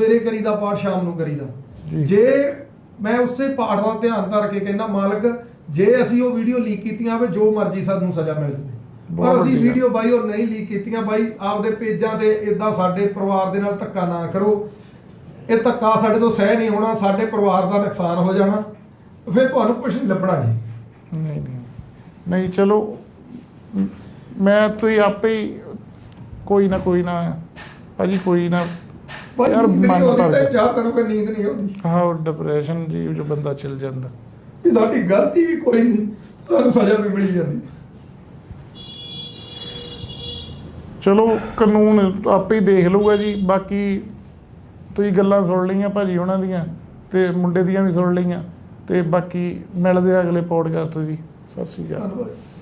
ਸਵੇਰੇ ਕਰੀਦਾ ਪਾਠ ਸ਼ਾਮ ਨੂੰ ਕਰੀਦਾ। ਜੀ। ਮੈਂ ਉਸੇ ਪਾਠ ਦਾ ਧਿਆਨ ਧਰ ਕੇ ਕਹਿੰਦਾ ਮਾਲਕ ਜੇ ਅਸੀਂ ਉਹ ਵੀਡੀਓ ਲੀਕ ਕੀਤੀਆਂ ਹੋਵੇ ਜੋ ਮਰਜ਼ੀ ਸਾਨੂੰ ਸਜ਼ਾ ਮਿਲ ਬਹੁਤ ਪਰ ਅਸੀਂ। ਵੀਡੀਓ ਬਾਈ ਉਹ ਨਹੀਂ ਲੀਕ ਕੀਤੀਆਂ ਬਾਈ ਆਪਦੇ ਪੇਜਾਂ ਤੇ ਇਦਾਂ ਸਾਡੇ ਪਰਿਵਾਰ ਦੇ ਨਾਲ ਧੱਕਾ ਨਾ ਕਰੋ। ਇਹ ਧੱਕਾ ਸਾਡੇ ਤੋਂ ਸਹਿ ਨਹੀਂ ਹੋਣਾ ਸਾਡੇ ਪਰਿਵਾਰ ਦਾ ਨੁਕਸਾਨ ਹੋ ਜਾਣਾ। ਫਿਰ ਤੁਹਾਨੂੰ ਕੁਝ ਨਹੀਂ ਲੱਭਣਾ ਜੀ। ਨਹੀਂ ਨਹੀਂ। ਨਹੀਂ ਚਲੋ ਮ- ਤੁਸੀਂ ਆਪੇ ਕੋਈ ਨਾ ਕੋਈ ਨਾ ਭਾਜੀ ਕੋਈ ਨਾ ਯਾਰ ਨੀਂਦ ਨਹੀਂ ਮਨ ਆਉਂਦੀ ਭਰ ਤੇ ਗਿਆ। ਚਾਹ ਤੈਨੂੰ ਕੋਈ ਨੀਂਦ ਨਹੀਂ ਆਉਂਦੀ। ਹਾਂ ਡਿਪਰੈਸ਼ਨ ਜੀ ਜੋ ਬੰਦਾ ਚਲ ਜਾਂਦਾ। ਵੀ ਸਾਡੀ ਗਲਤੀ ਵੀ ਕੋਈ ਨਹੀਂ ਸਾਨੂੰ ਸਜ਼ਾ ਵੀ ਮਿਲ ਜਾਂਦੀ। ਚਲੋ ਕਾਨੂੰਨ ਆਪੇ ਹੀ ਦੇਖ ਲਊਗਾ ਜੀ ਬਾਕੀ ਤੁਸੀਂ ਗੱਲਾਂ ਸੁਣ ਲਈਆਂ ਭਾਜੀ ਉਹਨਾਂ ਦੀਆਂ ਤੇ ਮੁੰਡੇ ਦੀਆਂ ਵੀ ਸੁਣ ਲਈਆਂ ਤੇ ਬਾਕੀ ਮਿਲਦੇ ਆ ਅਗਲੇ ਪੋਡਕਾਸਟ ਜੀ। ਸਤਿ ਸ਼੍ਰੀ ਅਕਾਲ। ਧੰਨਵਾਦ।